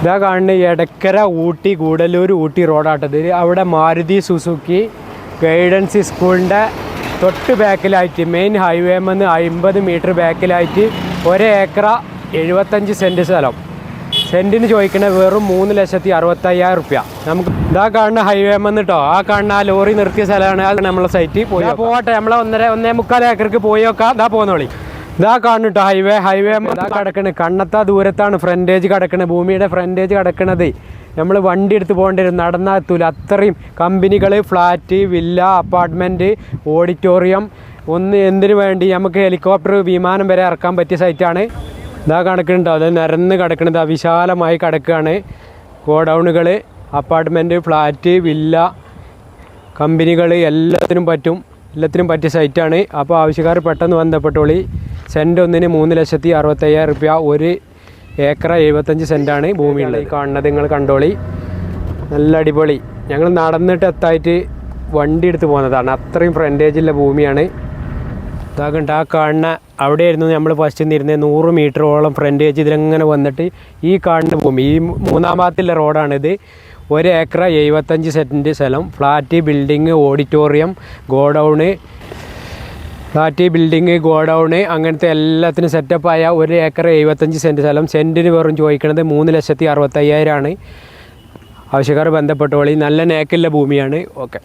ഇതാ കാണുന്ന എടക്കര ഊട്ടി ഗൂഡല്ലൂർ ഊട്ടി റോഡാട്ടത് അവിടെ മാരുതി സുസുക്കി ഗൈഡൻസ് സ്കൂളിന്റെ തൊട്ട് ബാക്കിലായിട്ട് മെയിൻ ഹൈവേമെന്ന് അമ്പത് മീറ്റർ ബാക്കിലായിട്ട് ഒരേക്കറ എഴുപത്തഞ്ച് സെന്റ് സ്ഥലം. സെന്റിന് ചോദിക്കണ വെറും മൂന്ന് ലക്ഷത്തി അറുപത്തയ്യായിരം റുപ്യ. നമുക്ക് ഇതാ കാണുന്ന ഹൈവേമെന്ന് കേട്ടോ ആ കാണുന്ന ആ ലോറി നിർത്തിയ സ്ഥലമാണ് നമ്മളെ സൈറ്റിൽ പോയി പോകട്ടെ നമ്മളെ ഒന്നര ഒന്നേ മുക്കാൽ ഏക്കർക്ക് പോയി നോക്കാം. ഇതാ പോന്നോളി. ഇതാ കാണുട്ടോ ഹൈവേ ഹൈവേ ഇതാ കണ്ണത്ത കണ്ണത്താ ദൂരത്താണ് ഫ്രണ്ടേജ് കിടക്കണത് ഭൂമിയുടെ ഫ്രണ്ടേജ് കിടക്കണത്. നമ്മൾ വണ്ടി എടുത്ത് പോകേണ്ടി വരും നടന്നാൽ എത്തൂല. അത്രയും കമ്പനികൾ ഫ്ലാറ്റ് വില്ല അപ്പാർട്ട്മെന്റ് ഓഡിറ്റോറിയം ഒന്ന് എന്തിനു വേണ്ടി? നമുക്ക് ഹെലികോപ്റ്റർ വിമാനം വരെ ഇറക്കാൻ പറ്റിയ സൈറ്റാണ് ഇതാ കിടക്കുന്നുണ്ടോ അത് നിരന്ന് കിടക്കുന്നത് വിശാലമായി കിടക്കുകയാണ്. ഗോഡൗണുകൾ അപ്പാർട്ട്മെന്റ് ഫ്ലാറ്റ് വില്ല കമ്പനികൾ എല്ലാത്തിനും പറ്റും. എല്ലാത്തിനും പറ്റിയ സൈറ്റാണ് അപ്പോൾ ആവശ്യക്കാർ പെട്ടെന്ന് ബന്ധപ്പെട്ടോളി സെന്റ് ഒന്നിന് മൂന്ന് ലക്ഷത്തി അറുപത്തയ്യായിരം റുപ്യ ഒരു ഏക്കർ എഴുപത്തഞ്ച് സെന്റാണ് ഭൂമിയുള്ളത് കാണുന്നത് നിങ്ങൾ കണ്ടോളി. നല്ല അടിപൊളി. ഞങ്ങൾ നടന്നിട്ട് എത്തായിട്ട് വണ്ടി എടുത്ത് പോകുന്നതാണ് അത്രയും ഫ്രണ്ടേജുള്ള ഭൂമിയാണ്. ഇതാകണ്ട ആ കാണുന്ന അവിടെയായിരുന്നു നമ്മൾ ഫസ്റ്റ് നിന്നിരുന്നത്. നൂറ് മീറ്ററോളം ഫ്രണ്ടേജ് ഇതിലങ്ങനെ വന്നിട്ട് ഈ കാണുന്ന ഭൂമി ഈ മൂന്നാം ഭാഗത്തുള്ള റോഡാണിത്. ഒരു എഴുപത്തഞ്ച് സെന്റ് സ്ഥലം. Flat building auditorium godown flat building godown അങ്ങനത്തെ എല്ലാത്തിനും സെറ്റപ്പായ ഒരു ഏക്കർ എഴുപത്തഞ്ച് സെന്റ് സ്ഥലം. സെന്റിന് വെറും ചോദിക്കുന്നത് മൂന്ന് ലക്ഷത്തി അറുപത്തയ്യായിരമാണ് ആവശ്യക്കാർ ബന്ധപ്പെട്ടോളി. നല്ല നേക്കുള്ള ഭൂമിയാണ്. ഓക്കെ